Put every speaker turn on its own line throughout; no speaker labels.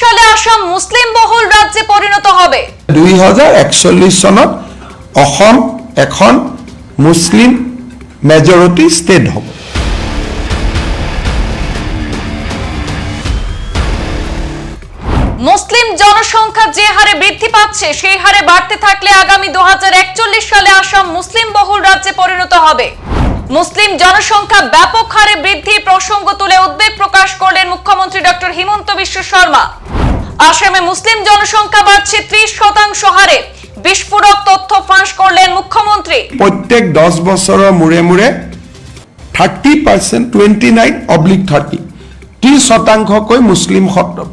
সালে আসাম মুসলিম বহুল রাজ্যে পরিণত হবে।
দুই চনত অসম এখন মুছলিম মেজৰিটি ষ্টেট হ'ব।
মুসলিম জনসংখ্যা যে হারে বৃদ্ধি পাচ্ছে সেই হারে বাড়তে থাকলে আগামী দু হাজার সালে আসাম মুসলিম বহুল রাজ্যে পরিণত হবে। মুসলিম জনসংখ্যা ব্যাপক হারে বৃদ্ধির প্রসঙ্গ তুলে উদ্বেগ প্রকাশ করলেন মুখ্যমন্ত্রী ডক্টর হিমন্ত বিশ্ব শর্মা। আসামে মুসলিম জনসংখ্যা বাড়ছে ত্রিশ শতাংশ হারে। বিস্ফোরক তথ্য ফাঁস করলেন মুখ্যমন্ত্রী।
প্ৰত্যেক দহ বছৰৰ মূৰে মূৰে thirty percent twenty nine oblique thirty ত্ৰিছ শতাংশকৈ মুছলিম সত-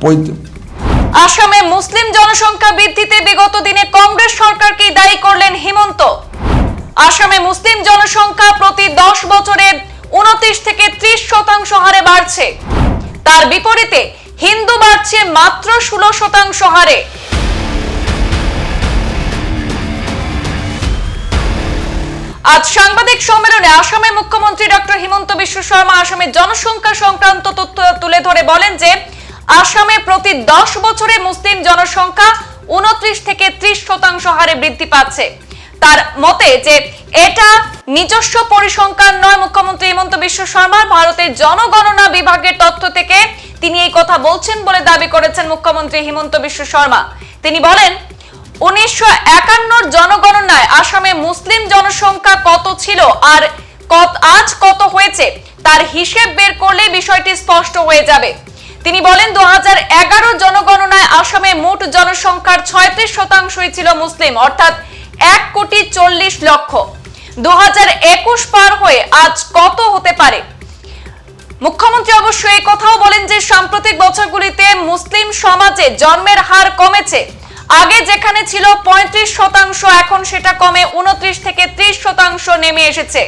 আসামে মুসলিম জনসংখ্যা বৃদ্ধিতে বিগত দিনে কংগ্রেস সরকারকে দায়ী করলেন হিমন্ত। আসামে মুসলিম জনসংখ্যা দশ বছরে উনত্রিশ থেকে ত্রিশ শতাংশ হারে বাড়ছে। তার বিপরীতে হিন্দু বাড়ছে মাত্র ষোলো শতাংশ হারে। আজ সাংবাদিক সম্মেলনে আসামের মুখ্যমন্ত্রী ডক্টর হিমন্ত বিশ্ব শর্মা আসামের জনসংখ্যা সংক্রান্ত তথ্য তুলে ধরে বলেন যে, আসামে প্রতি দশ বছরে মুসলিম জনসংখ্যা উনত্রিশ থেকে ত্রিশ শতাংশ হারে বৃদ্ধি পাচ্ছে। তার মতে যে এটা নিজস্ব পরিসংখ্যান নয়, মুখ্যমন্ত্রী হিমন্ত বিশ্ব শর্মা ভারতের জনগণনা বিভাগের তথ্য থেকে তিনি এই কথা বলছেন বলে দাবি করেছেন মুখ্যমন্ত্রী হিমন্ত বিশ্ব শর্মা। তিনি বলেন, উনিশশো জনগণনায় আসামে মুসলিম জনসংখ্যা কত ছিল আর কত- আজ কত হয়েছে তার হিসেব বের করলে বিষয়টি স্পষ্ট হয়ে যাবে। তিনি বলেন দু জনগণনায় আসামে মোট জনসংখ্যার ছয়ত্রিশ শতাংশই ছিল মুসলিম। অর্থাৎ এক কোটি চল্লিশ লক্ষ। দু পার হয়ে আজ কত হতে পারে? মুখ্যমন্ত্রী অবশ্য এই কথাও বলেন যে, সাম্প্রতিক বছরগুলিতে মুসলিম সমাজে জন্মের হার কমেছে। আগে যেখানে ছিল পঁয়ত্রিশ শতাংশ, এখন সেটা কমে উনত্রিশ থেকে ত্রিশ শতাংশ নেমে এসেছে।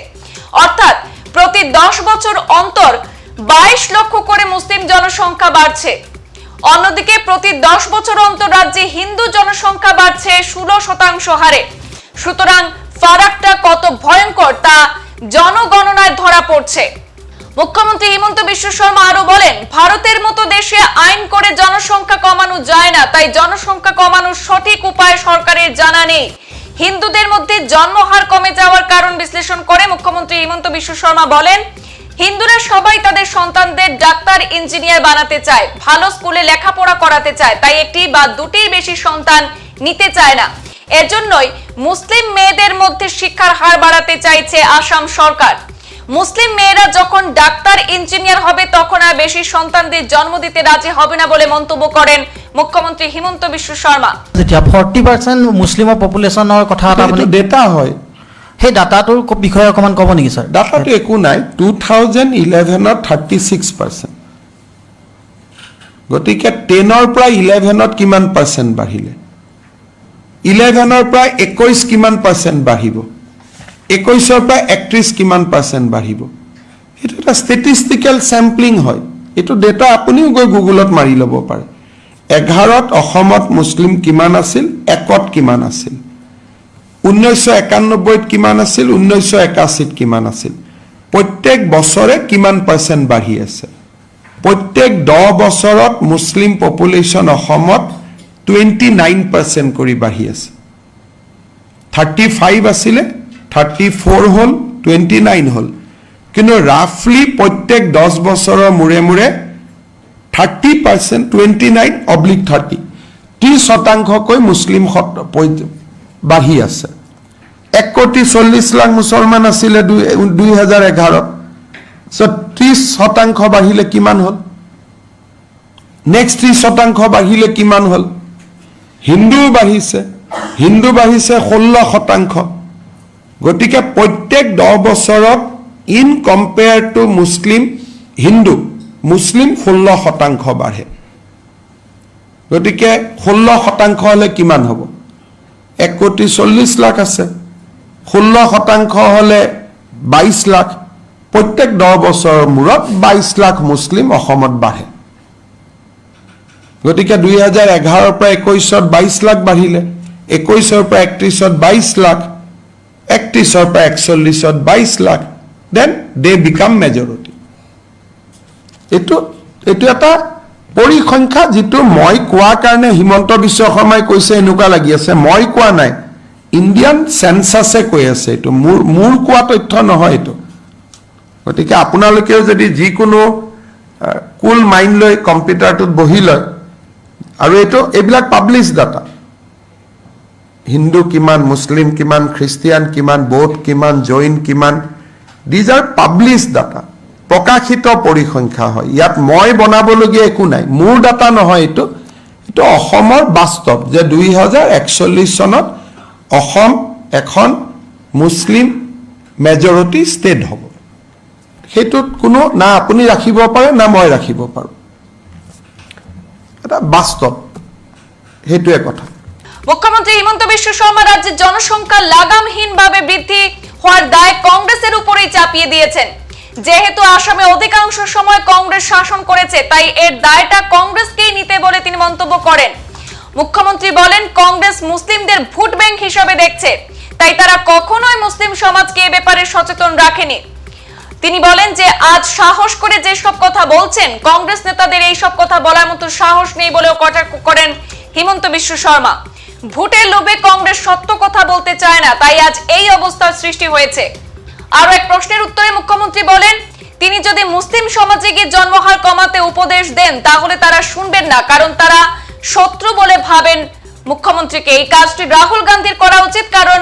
অর্থাৎ প্রতি দশ বছর অন্তর বাইশ লক্ষ করে মুসলিম জনসংখ্যা বাড়ছে। অন্যদিকে প্রতি দশ বছর অন্তর রাজ্যে হিন্দু জনসংখ্যা বাড়ছে ষোলো শতাংশ হারে। সুতরাং ফারাকটা কত ভয়ঙ্কর তা জনগণনায় ধরা পড়ছে। মুখ্যমন্ত্রী হিমন্ত বিশ্ব শর্মা আরও বলেন, ভারতের মতো দেশে আইন করে জনসংখ্যা কমানো যায় না, তাই জনসংখ্যা কমানোর সঠিক উপায় সরকারের জানা নেই। হিন্দুদের মধ্যে জন্মহার কমে যাওয়ার কারণ বিশ্লেষণ করে মুখ্যমন্ত্রী হিমন্ত বিশ্ব শর্মা বলেন হিন্দুরা সবাই তাদের সন্তানদের ডাক্তার ইঞ্জিনিয়ার বানাতে চায় ভালো স্কুলে লেখাপড়া করাতে চায় তাই একটি বা দুটির বেশি সন্তান নিতে চায় না। এজন্যই মুসলিম মেয়েদের মধ্যে শিক্ষার হার বাড়াতে চাইছে আসাম সরকার। মুসলিম মেয়েরা যখন ডাক্তার ইঞ্জিনিয়ার হবে তখন আর বেশি সন্তানদের জন্ম দিতে রাজি হবে না বলে মন্তব্য করেন মুখ্যমন্ত্রী হিমন্ত বিশ্ব শর্মা।
যেতিয়া ফৰ্টি পাৰ্চেণ্ট মুছলিমৰ পপুলেশ্যনৰ কথা এটা
ডেটা হয়।
সেই ডাটাটোৰ বিষয়ে অকণমান ক'ব নেকি ছাৰ
ডাটাটো একো নাই টু থাউজেণ্ড ইলেভেনত থাৰ্টি ছিক্স পাৰ্চেণ্ট গতিকে টেনৰ পৰা ইলেভেনত কিমান পাৰ্চেণ্ট বাঢ়িলে? ইলেভেনৰ পৰা একৈছ কিমান পাৰ্চেণ্ট বাঢ়িব? একৈছৰ পৰা একত্ৰিছ কিমান পাৰ্চেণ্ট বাঢ়িব? এইটো এটা ষ্টেটিষ্টিকেল চেম্পলিং হয়। এইটো ডেটা আপুনিও গৈ গুগলত মাৰি ল'ব পাৰে। এঘাৰত অসমত মুছলিম কিমান আছিল? একত কিমান আছিল? ঊনৈছশ একানব্বৈত কিমান আছিল ঊনৈছশ একাশীত কিমান আছিল? প্ৰত্যেক বছৰে কিমান পাৰ্চেণ্ট বাঢ়ি আছে? প্ৰত্যেক দহ বছৰত মুছলিম পপুলেশ্যন অসমত টুৱেণ্টি নাইন পাৰ্চেণ্ট কৰি বাঢ়ি আছে। থাৰ্টি ফাইভ আছিলে থাৰ্টি ফ'ৰ হ'ল টুৱেণ্টি নাইন হ'ল। কিন্তু ৰাফলি প্ৰত্যেক দহ বছৰৰ মূৰে মূৰে thirty percent twenty nine oblique thirty ত্ৰিছ শতাংশকৈ মুছলিম বাঢ়ি আছে। এক কোটি চল্লিছ লাখ মুছলমান আছিলে দুই দুই হাজাৰ এঘাৰত চ' শতাংশ বাঢ়িলে কিমান হ'ল? নেক্সট ত্ৰিছ শতাংশ বাঢ়িলে কিমান হ'ল? হিন্দুও বাঢ়িছে। হিন্দু বাঢ়িছে ষোল্ল শতাংশ। গতিকে প্ৰত্যেক দহ বছৰত ইন কম্পেয়াৰ টু মুছলিম হিন্দু মুছলিম ষোল্ল শতাংশ বাঢ়ে। গতিকে ষোল্ল শতাংশ হ'লে কিমান হ'ব? এক কোটি চল্লিছ লাখ আছে। ষোল্ল শতাংশ হ'লে বাইছ লাখ, প্ৰত্যেক দহ বছৰৰ মূৰত বাইছ লাখ মুছলিম অসমত বাঢ়ে। গতিকে দুই হাজাৰ এঘাৰৰ পৰা একৈছত বাইছ লাখ বাঢ়িলে একৈছৰ পৰা একত্ৰিছত বাইছ লাখ একত্ৰিছৰ পৰা একচল্লিছত বাইছ lakh then they become majority এইটো এইটো এটা পৰিসংখ্যা যিটো মই কোৱাৰ কাৰণে হিমন্ত বিশ্ব শৰ্মাই কৈছে, এনেকুৱা লাগি আছে, মই কোৱা নাই। ইণ্ডিয়ান চেন্সাছে কৈ আছে এইটো। মোৰ মোৰ কোৱা তথ্য নহয় এইটো। গতিকে আপোনালোকেও যদি যিকোনো কুল মাইণ্ড লৈ কম্পিউটাৰটোত বহি লয়, আৰু এইটো, এইবিলাক পাব্লিছ ডাটা হিন্দু কিমান, মুছলিম কিমান, খ্ৰীষ্টিয়ান কিমান, বৌদ্ধ কিমান, জৈন কিমান দিজ আৰ পাব্লিছ ডাটা প্ৰকাশিত পৰিসংখ্যা হয়। ইয়াত মই বনাবলগীয়া একো নাই। মোৰ ডাটা নহয় এইটো। এইটো অসমৰ বাস্তৱ যে দুই হাজাৰ একচল্লিছ চনত অসম এখন মুছলিম মেজৰিটি ষ্টেট হ'ব। সেইটোত কোনো, না আপুনি ৰাখিব পাৰে, না মই ৰাখিব পাৰোঁ। এটা বাস্তৱ, সেইটোৱে কথা।
মুখ্যমন্ত্রী হিমন্ত বিশ্ব শর্মা রাজ্যের জনসংখ্যা লাগামহীনভাবে বৃদ্ধি হওয়ার দায় কংগ্রেসের উপরেই চাপিয়ে দিয়েছেন। যেহেতু আসামে অধিকাংশ সময় কংগ্রেস শাসন করেছে, তাই এর দায়টা কংগ্রেসকেই নিতে বলে তিনি মন্তব্য করেন। মুখ্যমন্ত্রী বলেন, কংগ্রেস মুসলিমদের ভোট ব্যাংক হিসাবে দেখছে। তাই তারা কখনোই মুসলিম সমাজকে এ ব্যাপারে সচেতন রাখেনি। তিনি বলেন যে, আজ সাহস করে যেসব কথা বলছেন, কংগ্রেস নেতাদের এই সব কথা বলার মতো সাহস নেই বলেও কটাক্ষ করেন হিমন্ত বিশ্ব শর্মা। ভোটের লোভে কংগ্রেস সত্য কথা বলতে চায় না, তাই আজ এই অবস্থার সৃষ্টি হয়েছে। আরও এক প্রশ্নের উত্তরে মুখ্যমন্ত্রী বলেন, তিনি যদি মুসলিম সমাজে গিয়ে জন্মহার কমাতে উপদেশ দেন, তাহলে তারা শুনবেন না, কারণ তারা শত্রু বলে ভাবেন মুখ্যমন্ত্রীকে। এই কাজটি রাহুল গান্ধীর করা উচিত, কারণ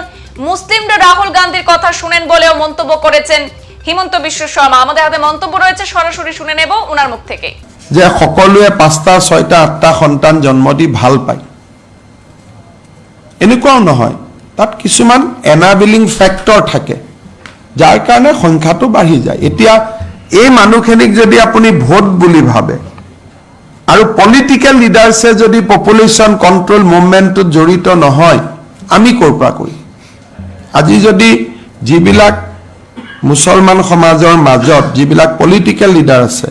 মুসলিমরা রাহুল গান্ধীর কথা শুনেন বলেও মন্তব্য করেছেন হিমন্ত বিশ্ব শর্মা। আমাদের হাতে মন্তব্য রয়েছে, সরাসরি শুনে নেব ওনার মুখ থেকে।
যে সকলোৱে পাঁচটা, ছয়টা, আঠটা সন্তান জন্ম দি ভালো পায়। এনেকুৱাও নহয়, তাত কিছুমান এনাবিলিং ফেক্টৰ থাকে, যাৰ কাৰণে সংখ্যাটো বাঢ়ি যায়। এতিয়া এই মানুহখিনিক যদি আপুনি ভোট বুলি ভাবে আৰু পলিটিকেল লিডাৰ্ছে যদি পপুলেশ্যন কণ্ট্ৰল মুভমেণ্টটোত জড়িত নহয়, আমি ক'ৰ পৰা কৰিম? আজি যদি যিবিলাক মুছলমান সমাজৰ মাজত যিবিলাক পলিটিকেল লিডাৰ আছে,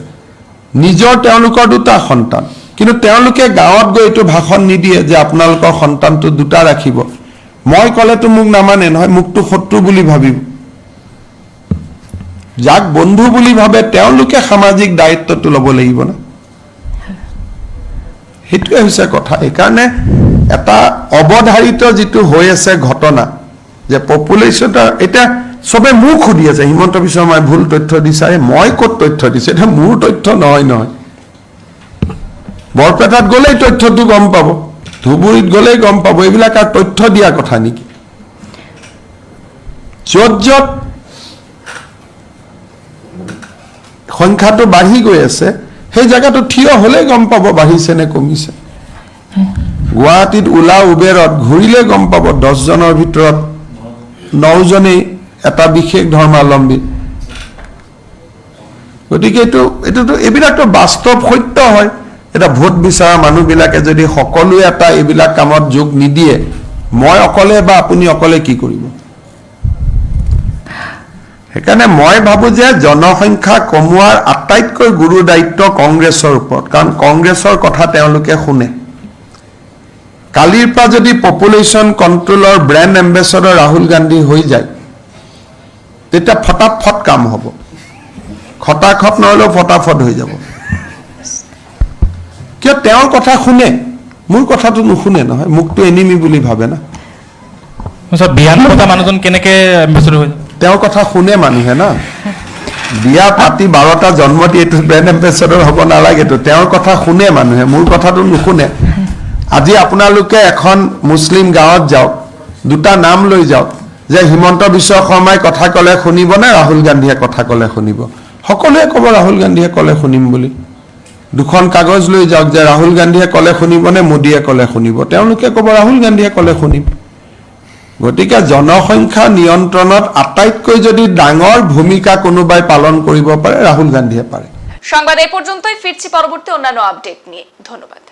নিজৰ তেওঁলোকৰ দুটা সন্তান, কিন্তু তেওঁলোকে গাঁৱত গৈ এইটো ভাষণ নিদিয়ে যে আপোনালোকৰ সন্তানটো দুটা ৰাখিব। মই ক'লেতো মোক নামানে, নহয়, মোকতো শত্ৰু বুলি ভাবিব। যাক বন্ধু বুলি ভাবে, তেওঁলোকে সামাজিক দায়িত্বটো ল'ব লাগিব না। সেইটোৱে হৈছে কথা। সেইকাৰণে এটা অৱধাৰিত যিটো হৈ আছে ঘটনা, যে পপুলেশ্যন এতিয়া চবে মোক সুধি আছে, হিমন্ত বিশ্ব শৰ্মাই ভুল তথ্য দিছে মই ক'ত তথ্য দিছে? এতিয়া মোৰ তথ্য নহয় নহয়। বৰপেটাত গ'লেই তথ্যটো গম পাব, ধুবুৰীত গ'লেই গম পাব, এইবিলাক আৰু তথ্য দিয়া কথা নেকি? য'ত য'ত সংখ্যাটো বাঢ়ি গৈ আছে সেই জেগাটো থিয় হ'লেই গম পাব বাঢ়িছে নে কমিছে। গুৱাহাটীত ওলা উবেৰত ঘূৰিলে গম পাব দহজনৰ ভিতৰত নজনেই এটা বিশেষ ধৰ্মাৱলম্বী। গতিকে এইটো এইটোতো এইবিলাকতো বাস্তৱ সত্য হয়। এতিয়া ভোট বিচৰা মানুহবিলাকে যদি সকলোৱে এটা এইবিলাক কামত যোগ নিদিয়ে মই অকলে বা আপুনি অকলে কি কৰিব? সেইকাৰণে মই ভাবোঁ যে জনসংখ্যা কমোৱাৰ আটাইতকৈ গুৰু দায়িত্ব কংগ্ৰেছৰ ওপৰত কাৰণ কংগ্ৰেছৰ কথা তেওঁলোকে শুনে। কালিৰ পৰা যদি পপুলেশ্যন কণ্ট্ৰলৰ ব্ৰেণ্ড এম্বেচেডৰ ৰাহুল গান্ধী হৈ যায় তেতিয়া ফটাফট কাম হ'ব। খটাখট নহ'লেও ফটাফট হৈ যাব। কিয় তেওঁৰ কথা শুনে? মোৰ কথাটো নুশুনে নহয় মোকতো এনিমি বুলি ভাবে না।
মানুহজন কেনেকে হৈ
তেওঁৰ কথা শুনে মানুহে না। বিয়া পাতি বাৰটা জন্ম দি এইটো ব্ৰেণ্ড এম্বেচেডৰ হ'ব নালাগেতো তেওঁৰ কথা শুনে মানুহে মোৰ কথাটো নুশুনে। আজি আপোনালোকে এখন মুছলিম গাঁৱত যাওক দুটা নাম লৈ যাওক যে হিমন্ত বিশ্ব শৰ্মাই কথা ক'লে শুনিব নে ৰাহুল গান্ধীয়ে কথা ক'লে শুনিব? সকলোৱে ক'ব ৰাহুল গান্ধীয়ে ক'লে শুনিম বুলি। দুখন কাগজ লৈ যাওক যে ৰাহুল গান্ধীয়ে ক'লে শুনিব নে মোদীয়ে ক'লে শুনিব। তেওঁলোকে ক'ব ৰাহুল গান্ধীয়ে ক'লে শুনিম। গতিকে জনসংখ্যা নিয়ন্ত্ৰণত আটাইতকৈ যদি ডাঙৰ ভূমিকা কোনোবাই পালন কৰিব পাৰে, ৰাহুল গান্ধীয়ে পাৰে।
সংবাদ এই পর্যন্তই ফিরছি পরবর্তী অন্যান্য আপডেট নিয়ে। ধন্যবাদ।